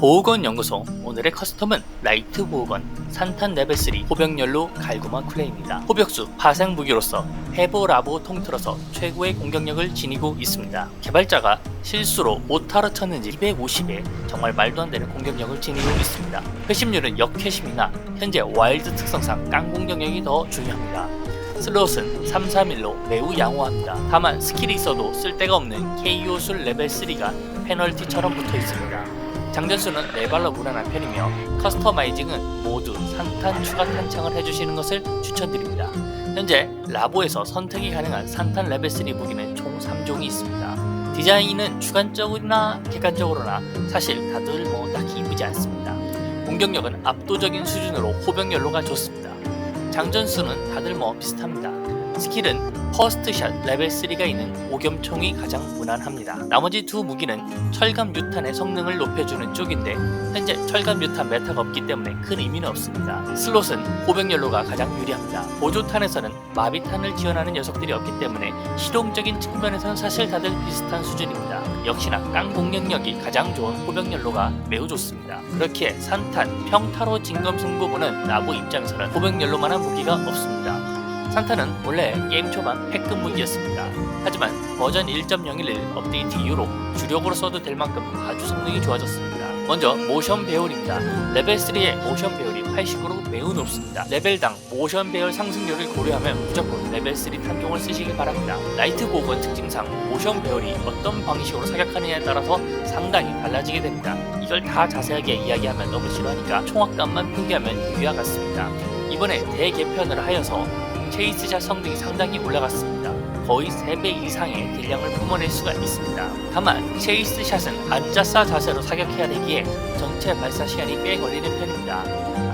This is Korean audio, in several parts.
보호건 연구소 오늘의 커스텀은 라이트 보호건 산탄 레벨 3 호병연로 갈구마 쿨레입니다. 호벽수 파생 무기로서 해보 라보 통틀어서 최고의 공격력을 지니고 있습니다. 개발자가 실수로 오타를 쳤는지 250에 정말 말도 안 되는 공격력을 지니고 있습니다. 회심률은 역회심이나 현재 와일드 특성상 깡 공격력이 더 중요합니다. 슬롯은 3, 3일로 매우 양호합니다. 다만 스킬이 있어도 쓸데가 없는 KO 술 레벨 3가 페널티처럼 붙어 있습니다. 장전수는 4발로 무난한 편이며 커스터마이징은 모두 산탄 추가 탄창을 해주시는 것을 추천드립니다. 현재 라보에서 선택이 가능한 산탄 레벨 3 무기는 총 3종이 있습니다. 디자인은 주관적이나 객관적으로나 사실 다들 뭐 딱히 이쁘지 않습니다. 공격력은 압도적인 수준으로 호병연로가 좋습니다. 장전수는 다들 뭐 비슷합니다. 스킬은 퍼스트샷 레벨 3가 있는 오겸총이 가장 무난합니다. 나머지 두 무기는 철감 유탄의 성능을 높여주는 쪽인데 현재 철감 유탄 메타가 없기 때문에 큰 의미는 없습니다. 슬롯은 호병연로가 가장 유리합니다. 보조탄에서는 마비탄을 지원하는 녀석들이 없기 때문에 실용적인 측면에서는 사실 다들 비슷한 수준입니다. 역시나 깡 공격력이 가장 좋은 호병연로가 매우 좋습니다. 그렇기에 산탄, 평타로 진검승부보는 나부 입장에서는 호병연로만한 무기가 없습니다. 산타는 원래 게임 초반 패급 무기였습니다. 하지만 버전 1.011 업데이트 이후로 주력으로 써도 될 만큼 아주 성능이 좋아졌습니다. 먼저 모션 배열입니다. 레벨 3의 모션 배열이 80으로 매우 높습니다. 레벨당 모션 배열 상승률을 고려하면 무조건 레벨 3 탄종을 쓰시길 바랍니다. 라이트 보건 특징상 모션 배열이 어떤 방식으로 사격하느냐에 따라서 상당히 달라지게 됩니다. 이걸 다 자세하게 이야기하면 너무 싫어하니까 총합감만 표기하면 유효와 같습니다. 이번에 대개편을 하여서 체이스샷 성능이 상당히 올라갔습니다. 거의 3배 이상의 딜량을 뿜어낼 수가 있습니다. 다만 체이스샷은 앉아싸 자세로 사격해야 되기에 전체 발사 시간이 꽤 걸리는 편입니다.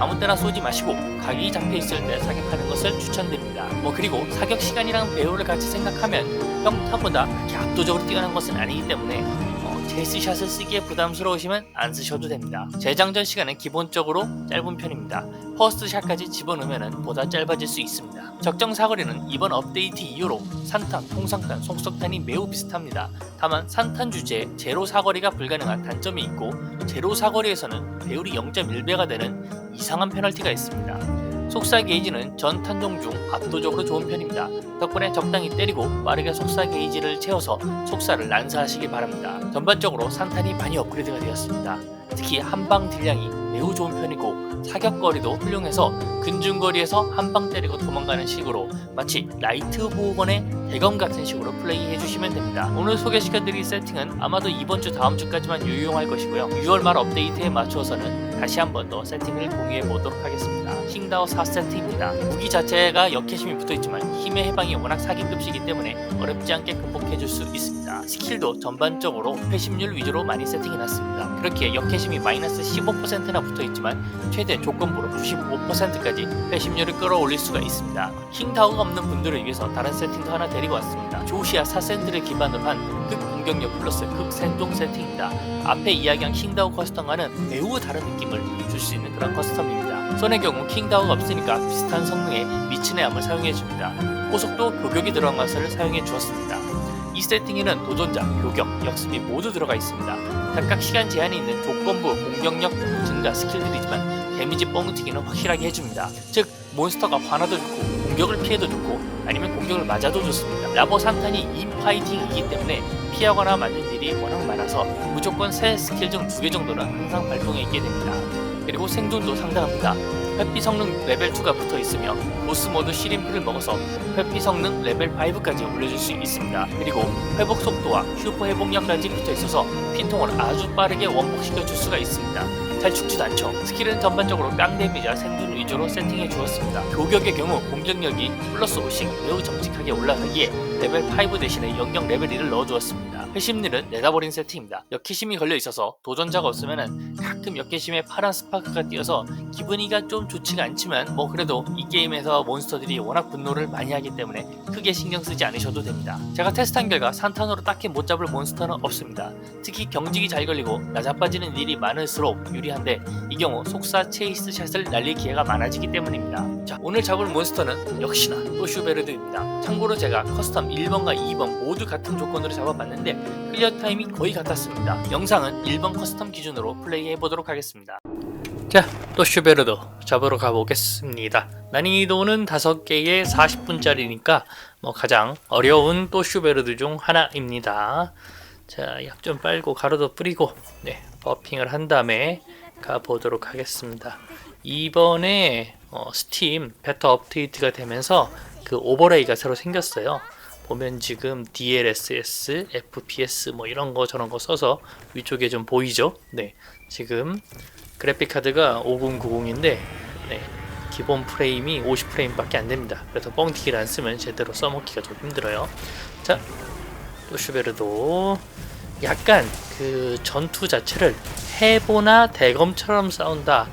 아무 때나 쏘지 마시고 각이 잡혀 있을 때 사격하는 것을 추천드립니다. 뭐 그리고 사격 시간이랑 배우를 같이 생각하면 평타보다 그렇게 압도적으로 뛰어난 것은 아니기 때문에 어, 체이스샷을 쓰기에 부담스러우시면 안 쓰셔도 됩니다. 재장전 시간은 기본적으로 짧은 편입니다. 퍼스트 샷까지 집어넣으면 보다 짧아질 수 있습니다. 적정 사거리는 이번 업데이트 이후로 산탄, 통상탄, 속속탄이 매우 비슷합니다. 다만 산탄 주제에 제로 사거리가 불가능한 단점이 있고 제로 사거리에서는 배율이 0.1배가 되는 이상한 페널티가 있습니다. 속사 게이지는 전 탄종 중 압도적으로 좋은 편입니다. 덕분에 적당히 때리고 빠르게 속사 게이지를 채워서 속사를 난사하시기 바랍니다. 전반적으로 산탄이 많이 업그레이드가 되었습니다. 특히 한방 딜량이 매우 좋은 편이고 사격거리도 훌륭해서 근중거리에서 한 방 때리고 도망가는 식으로 마치 라이트 보호건의 대검 같은 식으로 플레이해 주시면 됩니다. 오늘 소개시켜드릴 세팅은 아마도 이번 주 다음 주까지만 유용할 것이고요. 6월 말 업데이트에 맞추어서는 다시 한 번 더 세팅을 공유해 보도록 하겠습니다. 킹다오 4세트입니다. 무기 자체가 역해심이 붙어있지만 힘의 해방이 워낙 사기급이기 때문에 어렵지 않게 극복해 줄 수 있습니다. 스킬도 전반적으로 회심률 위주로 많이 세팅해놨습니다. 그렇게 역해심이 마이너스 15%나 붙어있지만 최대 조건부로 95%까지 회심률을 끌어올릴 수가 있습니다. 킹다우가 없는 분들을 위해서 다른 세팅도 하나 데리고 왔습니다. 조시아 4센트를 기반으로 한 극 공격력 플러스 극 생존 세팅입니다. 앞에 이야기한 킹다우 커스텀과는 매우 다른 느낌을 줄 수 있는 그런 커스텀입니다. 손의 경우 킹다우가 없으니까 비슷한 성능의 미친의 암을 사용해줍니다. 고속도 교격이 들어간 것을 사용해 주었습니다. 이 세팅에는 도전자, 교격, 역습이 모두 들어가 있습니다. 각각 시간 제한이 있는 조건부 공격력 증가 스킬들이지만 데미지 뻥튀기는 확실하게 해줍니다. 즉 몬스터가 화나도 좋고 공격을 피해도 좋고 아니면 공격을 맞아도 좋습니다. 라버 산탄이 인파이팅이기 때문에 피하거나 맞는 일이 워낙 많아서 무조건 새 스킬 중 두 개 정도는 항상 발동해 있게 됩니다. 그리고 생존도 상당합니다. 회피 성능 레벨 2가 붙어 있으며 보스 모드 시림프를 먹어서 회피 성능 레벨 5까지 올려줄 수 있습니다. 그리고 회복 속도와 슈퍼 회복력까지 붙어 있어서 핀통을 아주 빠르게 원복시켜 줄 수가 있습니다. 잘 죽지도 않죠. 스킬은 전반적으로 깡 데미지와 생존 위주로 세팅해 주었습니다. 교격의 경우 공격력이 플러스 5씩 매우 정직하게 올라가기에 레벨 5 대신에 영역 레벨 1을 넣어주었습니다. 회심률은 내다버린 세팅입니다. 역해심이 걸려 있어서 도전자가 없으면은 가끔 역해심에 파란 스파크가 띄어서 기분이가 좀 좋지가 않지만 뭐 그래도 이 게임에서 몬스터들이 워낙 분노를 많이 하기 때문에 크게 신경 쓰지 않으셔도 됩니다. 제가 테스트한 결과 산탄으로 딱히 못 잡을 몬스터는 없습니다. 특히 경직이 잘 걸리고 나자빠지는 일이 많을수록 유리한데 이 경우 속사 체이스 샷을 날릴 기회가 많아지기 때문입니다. 자 오늘 잡을 몬스터는 역시나 또 슈베르드입니다. 참고로 제가 커스텀 1번과 2번 모두 같은 조건으로 잡아봤는데 클리어 타임이 거의 같았습니다. 영상은 1번 커스텀 기준으로 플레이해 보도록 하겠습니다. 자, 또 슈베르도 잡으러 가보겠습니다. 난이도는 5개에 40분짜리니까 뭐 가장 어려운 또 슈베르드 중 하나입니다. 자, 약 좀 빨고 가루도 뿌리고 네, 버핑을 한 다음에 가보도록 하겠습니다. 이번에 어, 스팀 베타 업데이트가 되면서 그 오버레이가 새로 생겼어요. 보면 지금 DLSS, FPS 뭐 이런 거 저런 거 써서 위쪽에 좀 보이죠? 네, 지금 그래픽 카드가 5090인데 네, 기본 프레임이 50프레임밖에 안 됩니다. 그래서 뻥튀기를 안 쓰면 제대로 써먹기가 좀 힘들어요. 자, 또 슈베르도 약간 그 전투 자체를 해보나 대검처럼 싸운다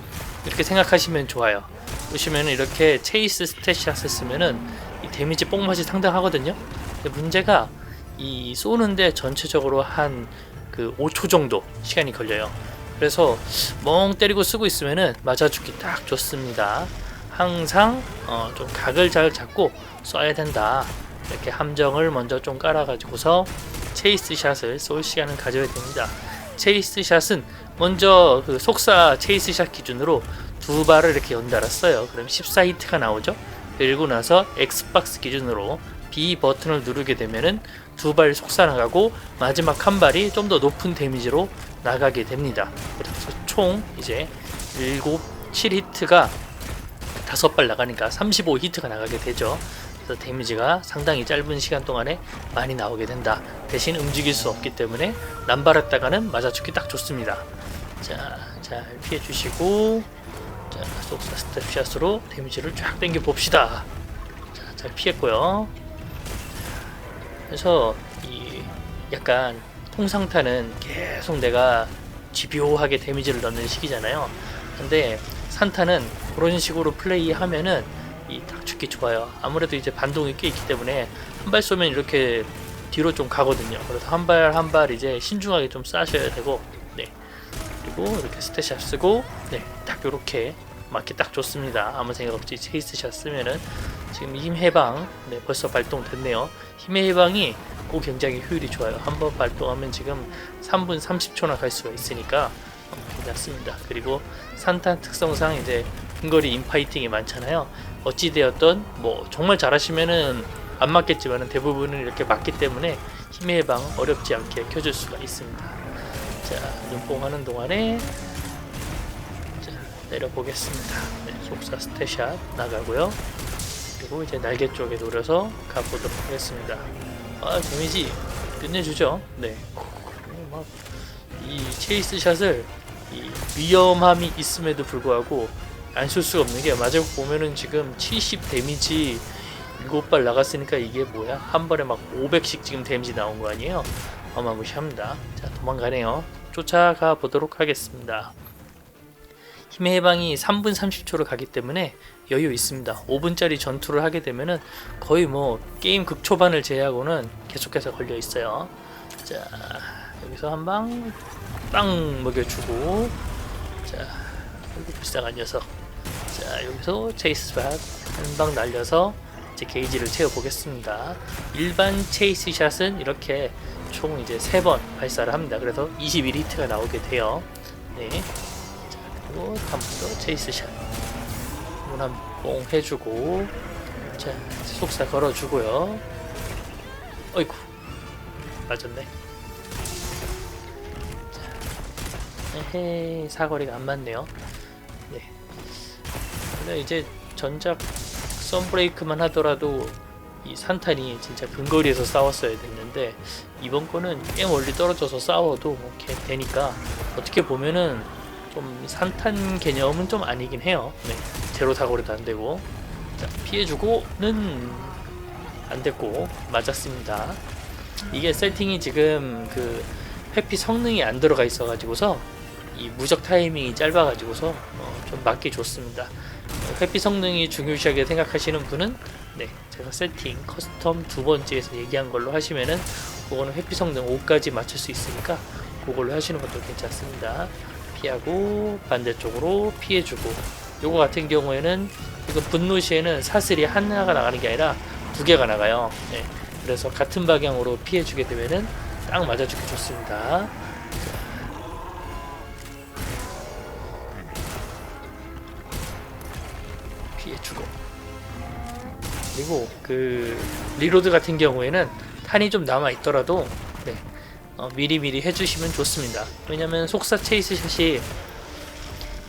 이렇게 생각하시면 좋아요. 보시면 이렇게 체이스 스탯샷을 쓰면은 이 데미지 뽕맛이 상당하거든요. 근데 문제가 이 쏘는데 전체적으로 한 그 5초 정도 시간이 걸려요. 그래서 멍 때리고 쓰고 있으면은 맞아 죽기 딱 좋습니다. 항상 어, 좀 각을 잘 잡고 쏴야 된다. 이렇게 함정을 먼저 좀 깔아가지고서 체이스 샷을 쏠 시간을 가져야 됩니다. 체이스 샷은 먼저 그 속사 체이스 샷 기준으로 두 발을 이렇게 연달아 써요. 그럼 14히트가 나오죠. 그리고 나서 X박스 기준으로 B 버튼을 누르게 되면은 두 발 속사 나가고 마지막 한 발이 좀 더 높은 데미지로 나가게 됩니다. 그래서 총 이제 7, 7히트가 다섯 발 나가니까 35히트가 나가게 되죠. 그래서 데미지가 상당히 짧은 시간 동안에 많이 나오게 된다. 대신 움직일 수 없기 때문에 남발했다가는 맞아주기 딱 좋습니다. 자, 잘 피해 주시고 자, 속사 스텝샷으로 데미지를 쫙 당겨 봅시다. 자, 잘 피했고요. 그래서 이 약간 통상타는 계속 내가 집요하게 데미지를 넣는 식이잖아요. 근데 산타는 그런 식으로 플레이하면은 이딱 죽기 좋아요. 아무래도 이제 반동이 꽤 있기 때문에 한 발 쏘면 이렇게 뒤로 좀 가거든요. 그래서 한 발 한 발 이제 신중하게 좀 쏴셔야 되고, 네. 그리고 이렇게 스탯샷 쓰고, 네, 딱 이렇게 맞기 딱 좋습니다. 아무 생각 없이 체이스샷 쓰면은 지금 힘 해방, 네, 벌써 발동됐네요. 힘의 해방이 꼭 굉장히 효율이 좋아요. 한번 발동하면 지금 3분 30초나 갈 수가 있으니까 어, 괜찮습니다. 그리고 산탄 특성상 이제 근거리 인파이팅이 많잖아요. 어찌되었던 뭐 정말 잘하시면은 안 맞겠지만은 대부분은 이렇게 맞기 때문에 힘의 해방 어렵지 않게 켜줄 수가 있습니다. 자 눈뽕 하는 동안에 자, 내려보겠습니다. 네, 속사 스테샷 나가고요. 그리고 이제 날개 쪽에 노려서 가보도록 하겠습니다. 아 데미지 끝내주죠. 네. 막이 체이스 샷을 이 위험함이 있음에도 불구하고 안 쓸 수가 없는 게 마지막 보면은 지금 70 데미지 7발 나갔으니까 이게 뭐야? 한 발에 막 500씩 지금 데미지 나온 거 아니에요? 어마무시합니다. 자 도망가네요. 쫓아가 보도록 하겠습니다. 힘의 해방이 3분 30초로 가기 때문에 여유 있습니다. 5분짜리 전투를 하게 되면은 거의 뭐 게임 극초반을 제외하고는 계속해서 걸려 있어요. 자 여기서 한 방 빵 먹여주고 자 여기 불쌍한 녀석 자 여기서 체이스 샷한 방 날려서 이제 게이지를 채워 보겠습니다. 일반 체이스 샷은 이렇게 총 이제 세번 발사를 합니다. 그래서 21 히트가 나오게 돼요. 네. 자, 그리고 한번더 체이스 샷. 문한뽕 해주고 자 속사 걸어주고요. 어이구 맞았네. 에헤이 사거리가 안 맞네요. 네. 근데 이제 전작 썬브레이크만 하더라도 이 산탄이 진짜 근거리에서 싸웠어야 됐는데 이번 거는 꽤 멀리 떨어져서 싸워도 뭐 이렇게 되니까 어떻게 보면은 좀 산탄 개념은 좀 아니긴 해요. 네. 제로 사거리도 안 되고 자, 피해주고는 안 됐고 맞았습니다. 이게 세팅이 지금 그 회피 성능이 안 들어가 있어 가지고서 이 무적 타이밍이 짧아 가지고서 어, 좀 맞기 좋습니다. 어, 회피 성능이 중요시하게 생각하시는 분은 네 제가 세팅 커스텀 두 번째에서 얘기한 걸로 하시면은 그거는 회피 성능 5까지 맞출 수 있으니까 그걸로 하시는 것도 괜찮습니다. 피하고 반대쪽으로 피해주고 요거 같은 경우에는 이거 분노 시에는 사슬이 하나가 나가는 게 아니라 두 개가 나가요. 네. 그래서 같은 방향으로 피해주게 되면은 딱 맞아주기 좋습니다. 피해주고 그리고 그 리로드 같은 경우에는 탄이 좀 남아 있더라도 네, 어, 미리 미리 해주시면 좋습니다. 왜냐면 속사 체이스 샷이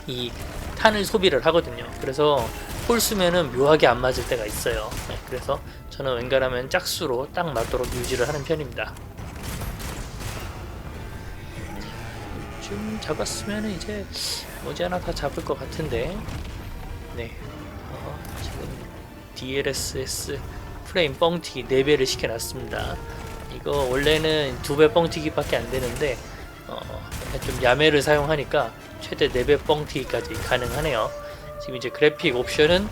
이 탄을 소비를 하거든요. 그래서 홀수면은 묘하게 안 맞을 때가 있어요. 네, 그래서 저는 웬간하면 짝수로 딱 맞도록 유지를 하는 편입니다. 좀 잡았으면 이제 머지않아 다 잡을 것 같은데 네 어, 지금 DLSS 프레임 뻥튀기 4배를 시켜놨습니다 이거 원래는 2배 뻥튀기밖에 안 되는데 어, 좀 야매를 사용하니까 최대 4배 뻥튀기까지 가능하네요 지금 이제 그래픽 옵션은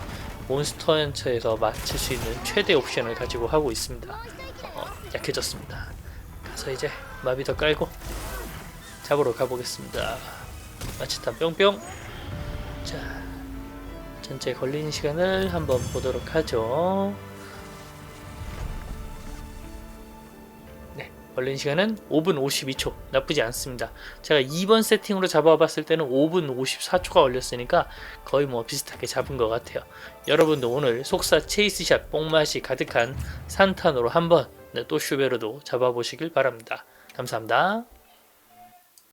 몬스터 헌처에서 맞출 수 있는 최대 옵션을 가지고 하고 있습니다 어, 약해졌습니다 가서 이제 마비 더 깔고 잡으러 가보겠습니다. 마치탄 뿅뿅. 자, 전체 걸리는 시간을 한번 보도록 하죠. 걸리는 시간은 5분 52초. 나쁘지 않습니다. 제가 2번 세팅으로 잡아봤을 때는 5분 54초가 걸렸으니까 거의 뭐 비슷하게 잡은 것 같아요. 여러분도 오늘 속사 체이스샷 뽕맛이 가득한 산탄으로 한번 네, 또 슈베르도 잡아보시길 바랍니다. 감사합니다.